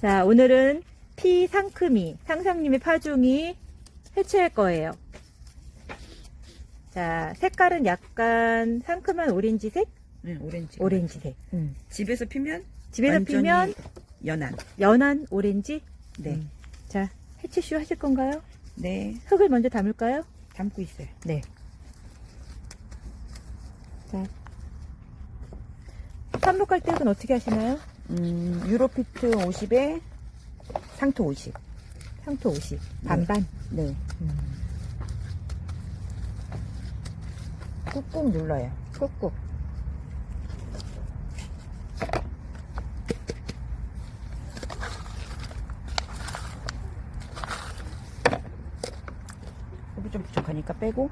자, 오늘은 피 상크미, 상상님의 파종이 해체할 거예요. 자, 색깔은 약간 상큼한 오렌지색? 네, 오렌지. 오렌지색. 음. 집에서 피면 집에서 완전히 피면 연한. 연한 오렌지? 네. 음. 자, 해체쇼 하실 건가요? 네. 흙을 먼저 담을까요? 담고 있어요. 네. 자. 삽목할 때는 어떻게 하시나요? 음, 유로피트 50에 상토 50. 상토 50. 반반. 네. 꾹꾹 눌러요. 꾹꾹. 좀 부족하니까 빼고.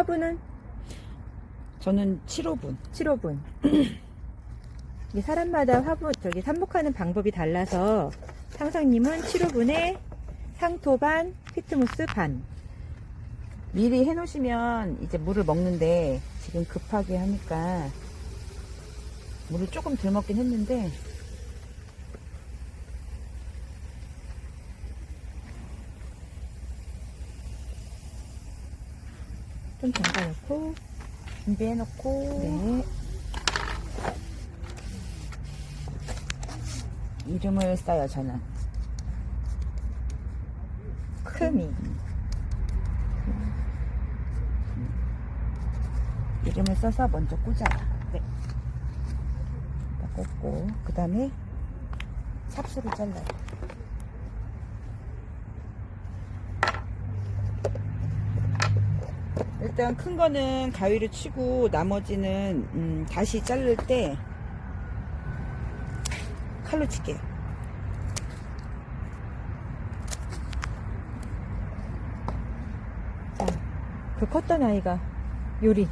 화분은 저는 7호분. 7호분. 이게 사람마다 화분, 저기 삽목하는 방법이 달라서 상상님은 7호분에 상토 반, 피트무스 반. 미리 해놓으시면 이제 물을 먹는데 지금 급하게 하니까 물을 조금 덜 먹긴 했는데 좀 담가 놓고. 준비해 놓고 네. 이름을 써요 저는 크미. 이름을 써서 먼저 꽂아요 네. 딱 꽂고 그 다음에 삽수를 잘라요 일단 큰 거는 가위로 치고 나머지는 음, 다시 자를 때 칼로 칠게요 자, 그 컸던 아이가 요리.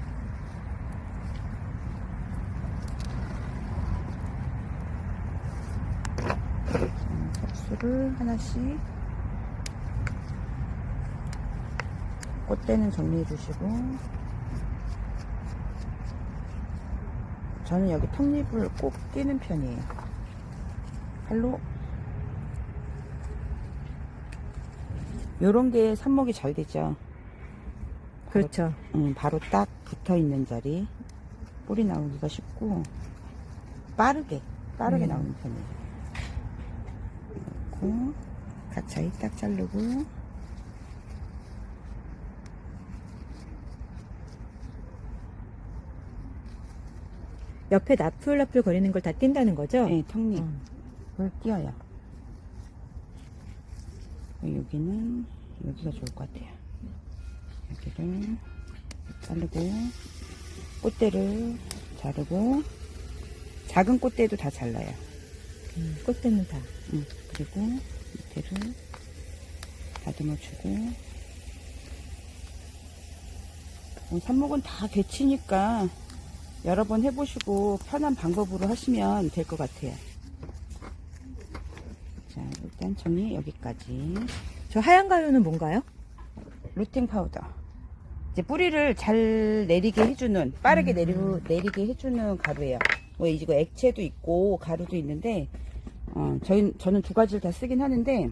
삽수를 하나씩 꽃대는 정리해 주시고 저는 여기 턱잎을 꼭 띄는 편이에요 칼로 요런 게 삽목이 잘 되죠 그렇죠. 음, 바로 딱 붙어 있는 자리 뿌리 나오기가 쉽고 빠르게 빠르게 음. 나오는 편이에요. 가차이 딱 자르고 옆에 나풀나풀 거리는 걸다 뛴다는 거죠? 네, 턱잎을 음. 띄어요. 여기는 여기가 좋을 것 같아요. 여기를 자르고 꽃대를 자르고 작은 꽃대도 다 잘라요. 음, 꽃대는 다. 음, 그리고 밑에를 다듬어주고 어, 삽목은 다 데치니까 여러 번 해보시고 편한 방법으로 하시면 될 것 같아요. 자, 일단 정리 여기까지. 저 하얀 가루는 뭔가요? 루팅 파우더. 이제 뿌리를 잘 내리게 해주는, 빠르게 내리, 내리게 해주는 가루예요. 뭐, 이거 액체도 있고, 가루도 있는데, 어, 저희, 저는 두 가지를 다 쓰긴 하는데,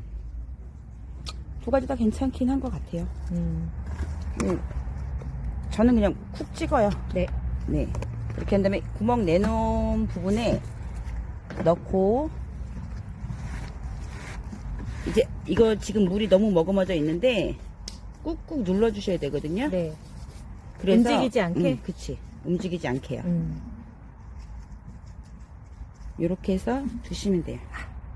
두 가지 다 괜찮긴 한 것 같아요. 음, 음, 저는 그냥 쿡 찍어요. 네. 네. 이렇게 한 다음에 구멍 내놓은 부분에 넣고, 이제 이거 지금 물이 너무 머금어져 있는데, 꾹꾹 눌러 주셔야 되거든요. 네. 그래서 움직이지 않게? 음, 그치. 움직이지 않게요. 음. 이렇게 해서 두시면 돼요.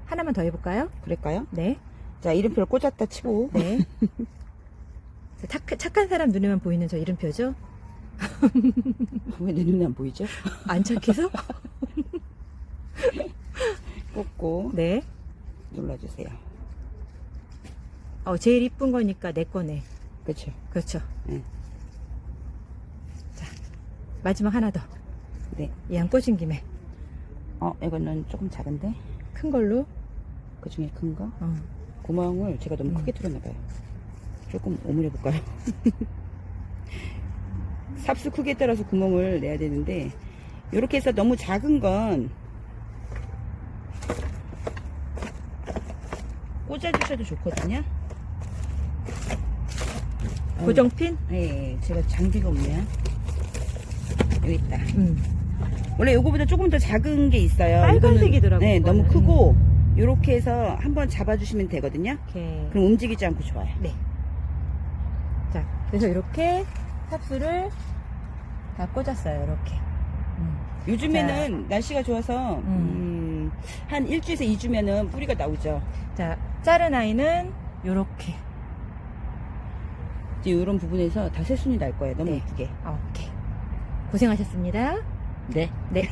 하나만 더 해볼까요? 그럴까요? 네. 자, 이름표를 꽂았다 치고. 네. 착, 착한 사람 눈에만 보이는 저 이름표죠? 왜 내 눈에 안 보이죠? 안 착해서? 꽂고 네. 눌러주세요. 어, 제일 이쁜 거니까 내 거네. 그렇죠. 그렇죠. 네. 자, 마지막 하나 더. 네. 이안 꽂은 김에 어, 이거는 조금 작은데 큰 걸로. 그 중에 큰 거. 어. 구멍을 제가 너무 음. 크게 뚫었나 봐요. 조금 오므려 볼까요? 삽수 크기에 따라서 구멍을 내야 되는데 이렇게 해서 너무 작은 건 꽂아주셔도 좋거든요. 어, 고정핀? 예, 예, 제가 장비가 없네요. 여기 있다. 음. 원래 요거보다 조금 더 작은 게 있어요. 빨간색이더라고요, 네, 너무. 크고 요렇게 해서 한번 잡아주시면 되거든요. 이렇게. 그럼 움직이지 않고 좋아요. 네. 자, 그래서 이렇게 삽수를 다 꽂았어요. 이렇게. 음. 요즘에는 날씨가 좋아서 음. 음, 한 일주에서 2주면은 뿌리가 나오죠. 자, 자른 아이는 요렇게. 이제 이런 부분에서 다 새순이 날 거예요. 너무 네. 이쁘게. 아, 오케이. 고생하셨습니다. 네. 네.